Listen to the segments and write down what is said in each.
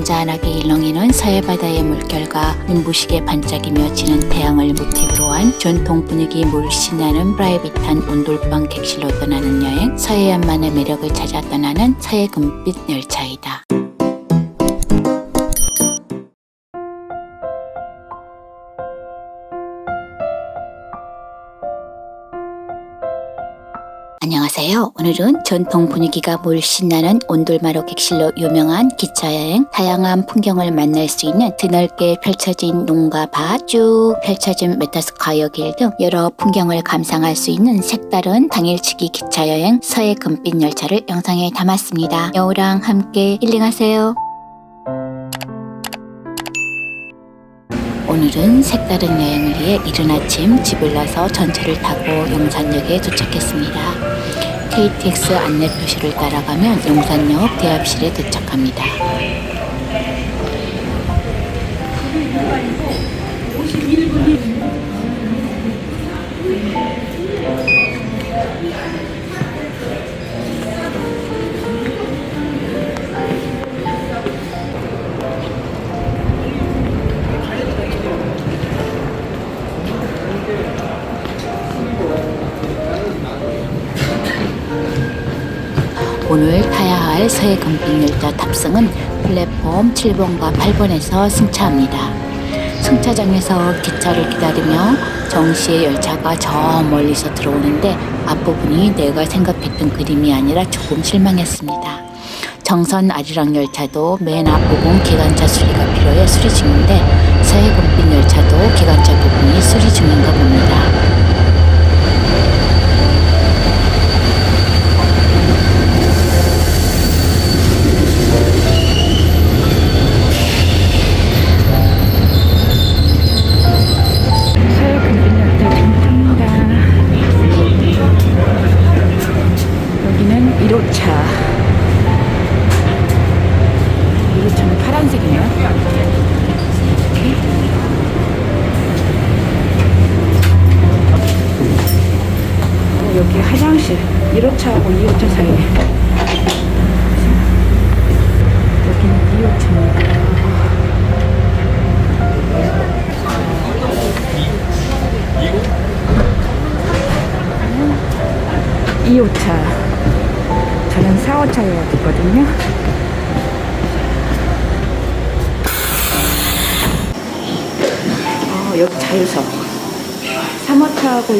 잔잔하게 일렁이는 서해바다의 물결과 눈부시게 반짝이며 지는 태양을 모티브로 한 전통 분위기 물씬 나는 프라이빗한 온돌방 객실로 떠나는 여행 서해안만의 매력을 찾아 떠나는 서해 금빛 열차이다. 안녕하세요. 오늘은 전통 분위기가 물씬 나는 온돌마루 객실로 유명한 기차여행 다양한 풍경을 만날 수 있는 드넓게 펼쳐진 농가 밭쭉 펼쳐진 메타스카이어 길 등 여러 풍경을 감상할 수 있는 색다른 당일치기 기차여행 서해 금빛 열차를 영상에 담았습니다. 여우랑 함께 힐링하세요. 오늘은 색다른 여행을 위해 이른 아침 집을 나서 전철을 타고 용산역에 도착했습니다. KTX 안내 표시를 따라가면 용산역 대합실에 도착합니다. 오늘 타야 할 서해 금빛열차 탑승은 플랫폼 7번과 8번에서 승차합니다. 승차장에서 기차를 기다리며 정시의 열차가 저 멀리서 들어오는데 앞부분이 내가 생각했던 그림이 아니라 조금 실망했습니다. 정선 아리랑 열차도 맨 앞부분 기관차 수리가 필요해 수리 중인데 서해 금빛 열차도 기관차 부분이 수리 중인가 봅니다.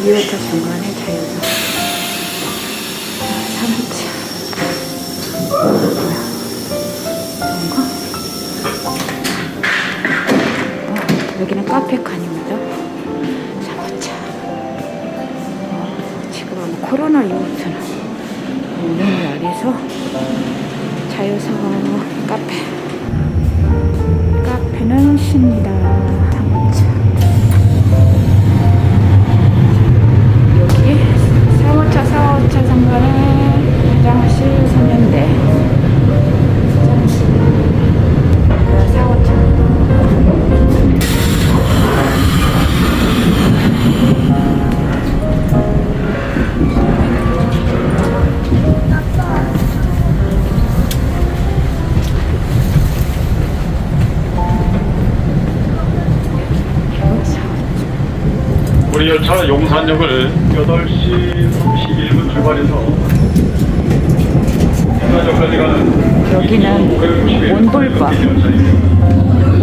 3호차하고 열차 용산역을 8시 31분 출발해서 용산역까지 가는 여기는 온돌방.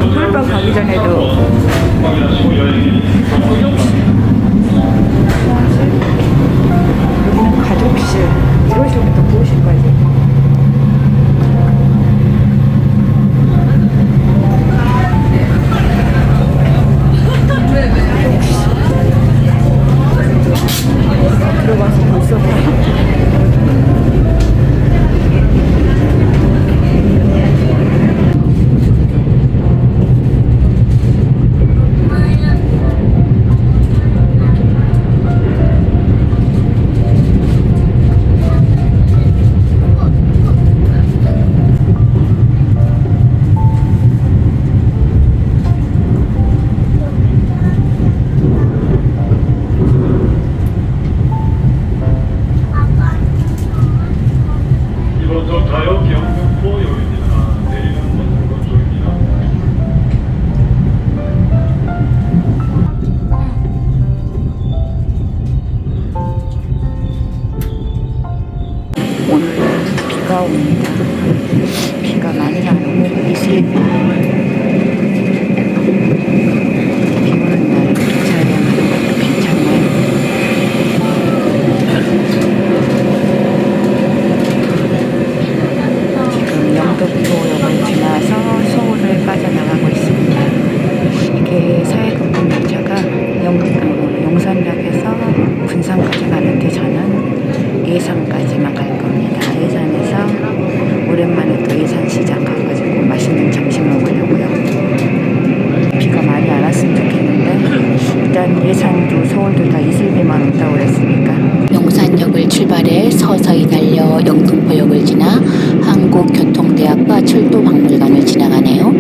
온돌방 가기 전에도 여기는 가족실 이러시면 또 서울도 다 이슬비만 온다고 그랬으니까 용산역을 출발해 서서히 달려 영등포역을 지나 한국교통대학과 철도박물관을 지나가네요.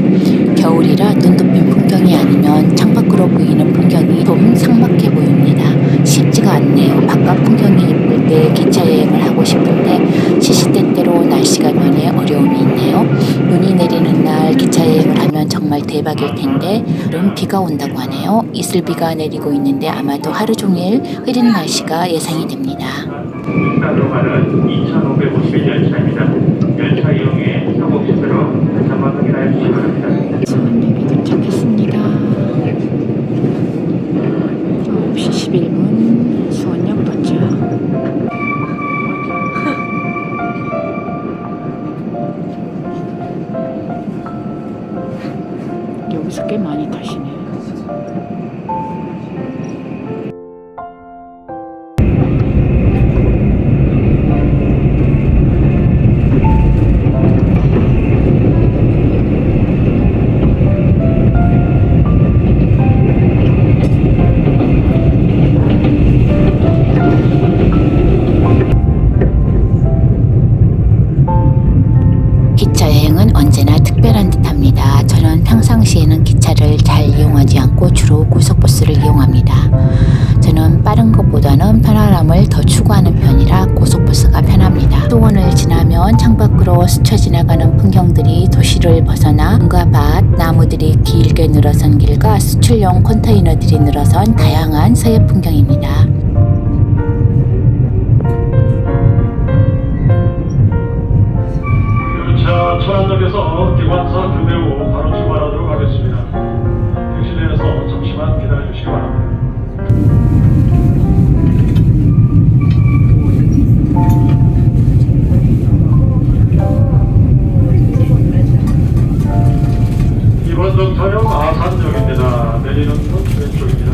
겨울이라 눈 덮인 풍경이 아니면 창밖으로 보이는 풍경이 좀 삭막해 보입니다. 쉽지가 않네요. 바깥 풍경이 예쁠 때 기차 여행을 하고 싶은데 시시때때로 날씨가 변해 어려움이 있네요. 눈이 내리는 날 기차 여행을 하면 정말 대박일 텐데 오늘은 비가 온다고 하네요. 이슬비가 내리고 있는데 아마도 하루 종일 흐린 날씨가 예상이 됩니다. 육사로 가는 2,550일 열차입니다. 평상시에는 기차를 잘 이용하지 않고 주로 고속버스를 이용합니다. 저는 빠른 것보다는 편안함을 더 추구하는 편이라 고속버스가 편합니다. 수원을 지나면 창밖으로 스쳐 지나가는 풍경들이 도시를 벗어나 문과 밭, 나무들이 길게 늘어선 길과 수출용 컨테이너들이 늘어선 다양한 서해 풍경입니다. 열차 천안역에서 기관사 교대 후 바로 출발하도록 하겠습니다. 객실내에서 잠시만 기다려 주시기 바랍니다. 이번 정차역 아산역입니다. 내리는 곳 왼쪽입니다.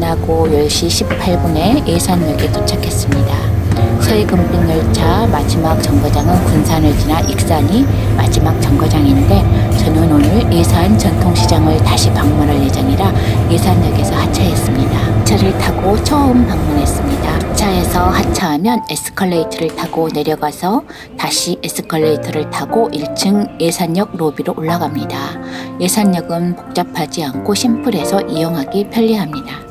지나고 10시 18분에 예산역에 도착했습니다. 서해금빛 열차 마지막 정거장은 군산을 지나 익산이 마지막 정거장인데 저는 오늘 예산 전통시장을 다시 방문할 예정이라 예산역에서 하차했습니다. 차를 타고 처음 방문했습니다. 기차에서 하차하면 에스컬레이터를 타고 내려가서 다시 에스컬레이터를 타고 1층 예산역 로비로 올라갑니다. 예산역은 복잡하지 않고 심플해서 이용하기 편리합니다.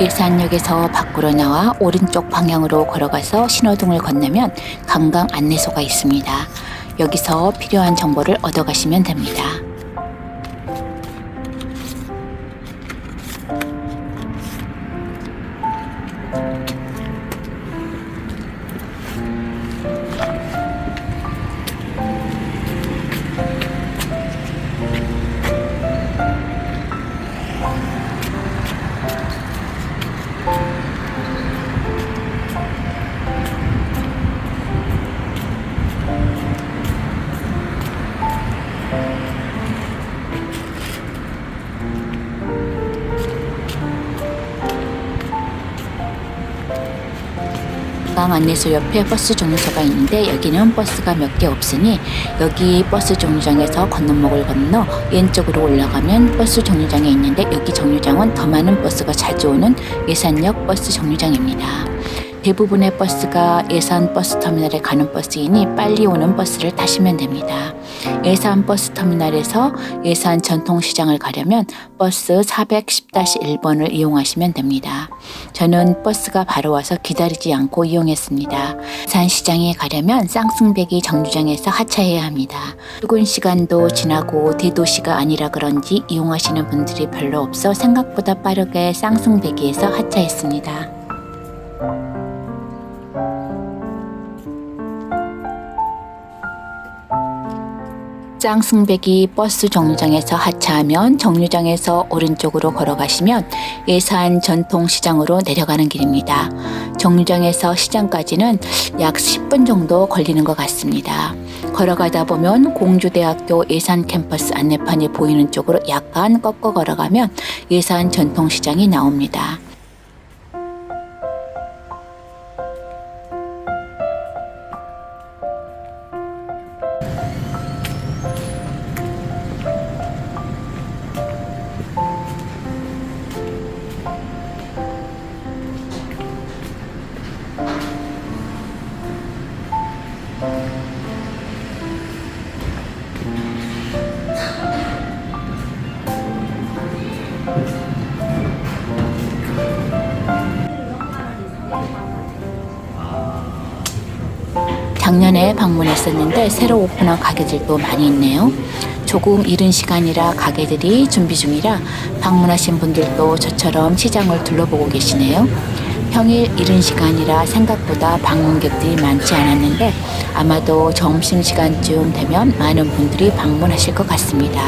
일산역에서 밖으로 나와 오른쪽 방향으로 걸어가서 신호등을 건너면 관광 안내소가 있습니다. 여기서 필요한 정보를 얻어가시면 됩니다. 관광 안내소 옆에 버스 정류소가 있는데 여기는 버스가 몇 개 없으니 여기 버스 정류장에서 건너목을 건너 왼쪽으로 올라가면 버스 정류장이 있는데 여기 정류장은 더 많은 버스가 자주 오는 예산역 버스 정류장입니다. 대부분의 버스가 예산 버스 터미널에 가는 버스이니 빨리 오는 버스를 타시면 됩니다. 예산 버스 터미널에서 예산 전통시장을 가려면 버스 410-1번을 이용하시면 됩니다. 저는 버스가 바로 와서 기다리지 않고 이용했습니다. 산시장에 가려면 쌍승배기 정류장에서 하차해야 합니다. 출근 시간도 지나고 대도시가 아니라 그런지 이용하시는 분들이 별로 없어 생각보다 빠르게 쌍승배기에서 하차했습니다. 짱승배기 버스 정류장에서 하차하면 정류장에서 오른쪽으로 걸어가시면 예산 전통시장으로 내려가는 길입니다. 정류장에서 시장까지는 약 10분 정도 걸리는 것 같습니다. 걸어가다 보면 공주대학교 예산 캠퍼스 안내판이 보이는 쪽으로 약간 꺾어 걸어가면 예산 전통시장이 나옵니다. 작년에 방문했었는데 새로 오픈한 가게들도 많이 있네요. 조금 이른 시간이라 가게들이 준비 중이라 방문하신 분들도 저처럼 시장을 둘러보고 계시네요. 평일 이른 시간이라 생각보다 방문객들이 많지 않았는데 아마도 점심시간쯤 되면 많은 분들이 방문하실 것 같습니다.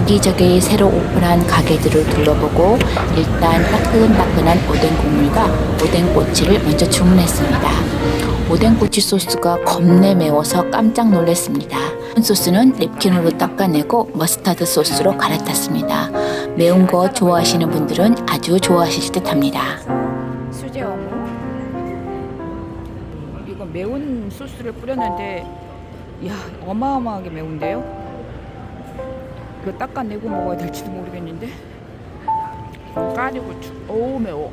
여기저기 새로 오픈한 가게들을 둘러보고 일단 따끈따끈한 오뎅 국물과 오뎅 꼬치를 먼저 주문했습니다. 오뎅 꼬치 소스가 겁내 매워서 깜짝 놀랐습니다. 소스는 냅킨으로 닦아내고 머스타드 소스로 갈아탔습니다. 매운 거 좋아하시는 분들은 아주 좋아하실 듯 합니다. 수제 어묵. 이거 매운 소스를 뿌렸는데, 야 어마어마하게 매운데요? 이거 닦아내고 먹어야 될지도 모르겠는데. 까리고추. 어우 매워.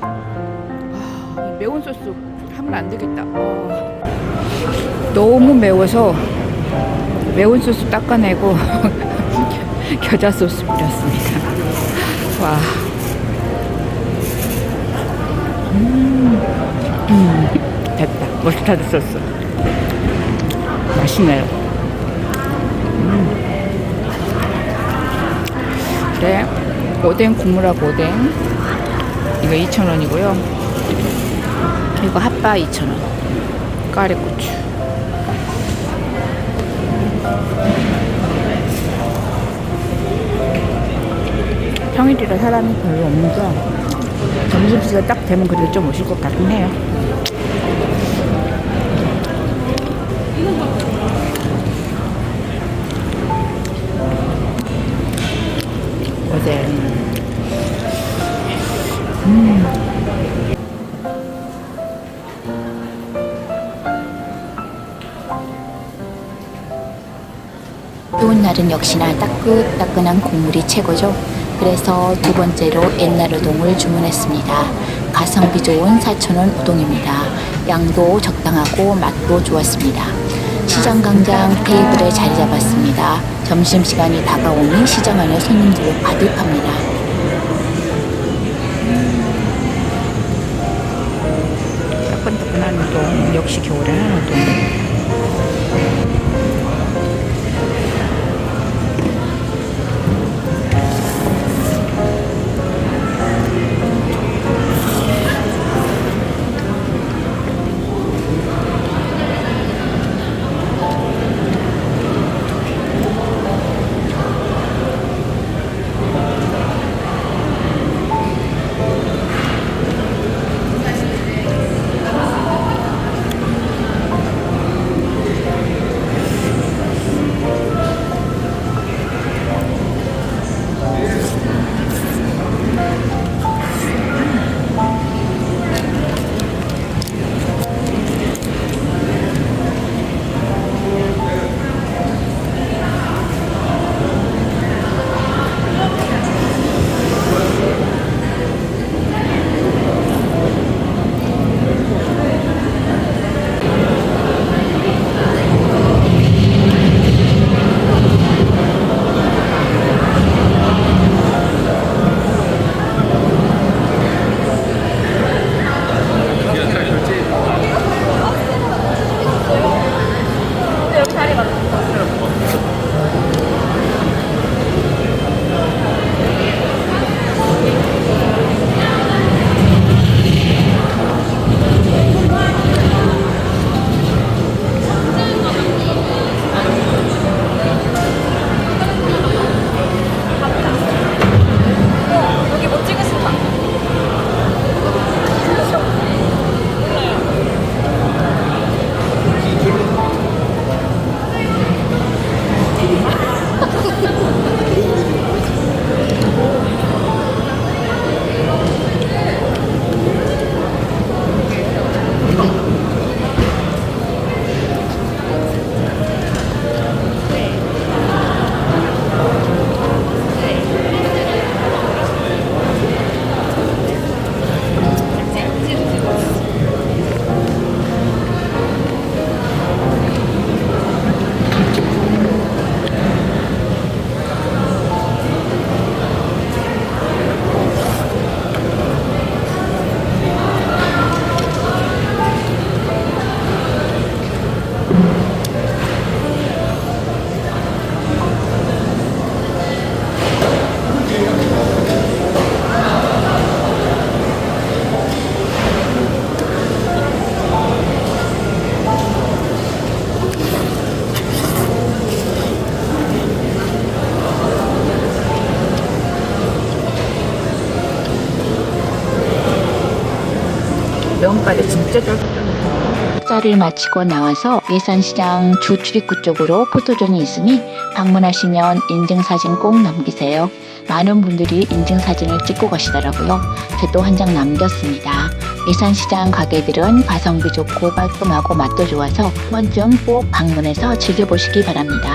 아, 이 매운 소스 하면 안 되겠다. 어. 너무 매워서 매운 소스 닦아내고 겨자 소스 뿌렸습니다. 와. 음, 음, 됐다. 머스타드 소스. 맛있네요. 음. 그래. 오뎅 국물하고 오뎅. 이거 2,000원이고요. 이거 핫바 2,000원. 까리고추. 평일이라 사람이 별로 없는데 점심시간 딱 되면 그래도 좀 오실 것 같긴 해요. 어제 좋은 날은 역시나 따끈따끈한 국물이 최고죠. 그래서 두 번째로 옛날 우동을 주문했습니다. 가성비 좋은 4,000원 우동입니다. 양도 적당하고 맛도 좋았습니다. 시장광장 테이블에 자리 잡았습니다. 점심시간이 다가오니 시장 안에 손님들로 가득합니다. 따끈따끈한 우동 역시 겨울에는 우동. 다음까지 진짜 쫄깃쫄깃. 식사를 마치고 나와서 예산시장 주 출입구 쪽으로 포토존이 있으니 방문하시면 인증사진 꼭 남기세요. 많은 분들이 인증사진을 찍고 가시더라고요. 저도 한 장 남겼습니다. 예산시장 가게들은 가성비 좋고 깔끔하고 맛도 좋아서 한 번쯤 꼭 방문해서 즐겨보시기 바랍니다.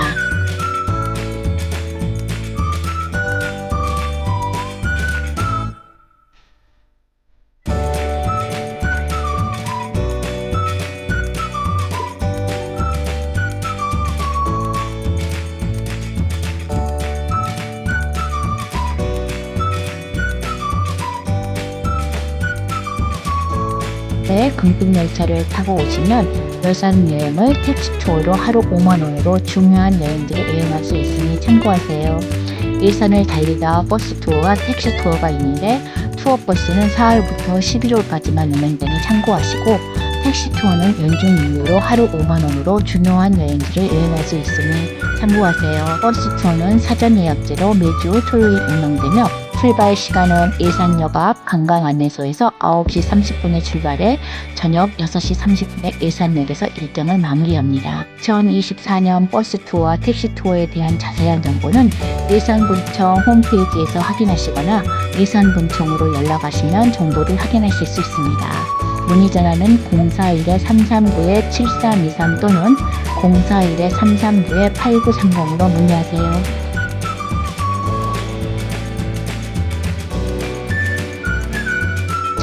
네, 금빛열차를 타고 오시면 열산 여행을 택시 투어로 하루 5만 원으로 중요한 여행지를 여행할 수 있으니 참고하세요. 일산을 달리다 버스 투어와 택시 투어가 있는데 투어 버스는 4월부터 11월까지만 운행되니 참고하시고 택시 투어는 연중 유료로 하루 5만 원으로 중요한 여행지를 여행할 수 있으니 참고하세요. 버스 투어는 사전 예약제로 매주 토요일 운영되며 출발 시간은 일산역 앞 관광 안내소에서 9시 30분에 출발해 저녁 6시 30분에 일산역에서 일정을 마무리합니다. 2024년 버스 투어와 택시 투어에 대한 자세한 정보는 일산군청 홈페이지에서 확인하시거나 일산군청으로 연락하시면 정보를 확인하실 수 있습니다. 문의 전화는 041-339-7323 또는 041-339-8930으로 문의하세요.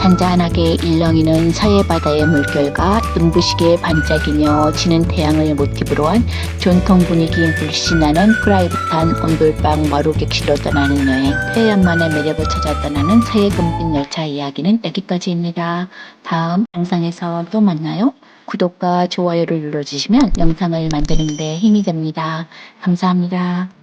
잔잔하게 일렁이는 서해 바다의 물결과 눈부시게 반짝이며 지는 태양을 모티브로 한 전통 분위기 물씬 나는 프라이빗한 온돌방 마루 객실로 떠나는 여행 해연만의 매력을 찾아 떠나는 서해 금빛 열차 이야기는 여기까지입니다. 다음 영상에서 또 만나요. 구독과 좋아요를 눌러주시면 영상을 만드는 데 힘이 됩니다. 감사합니다.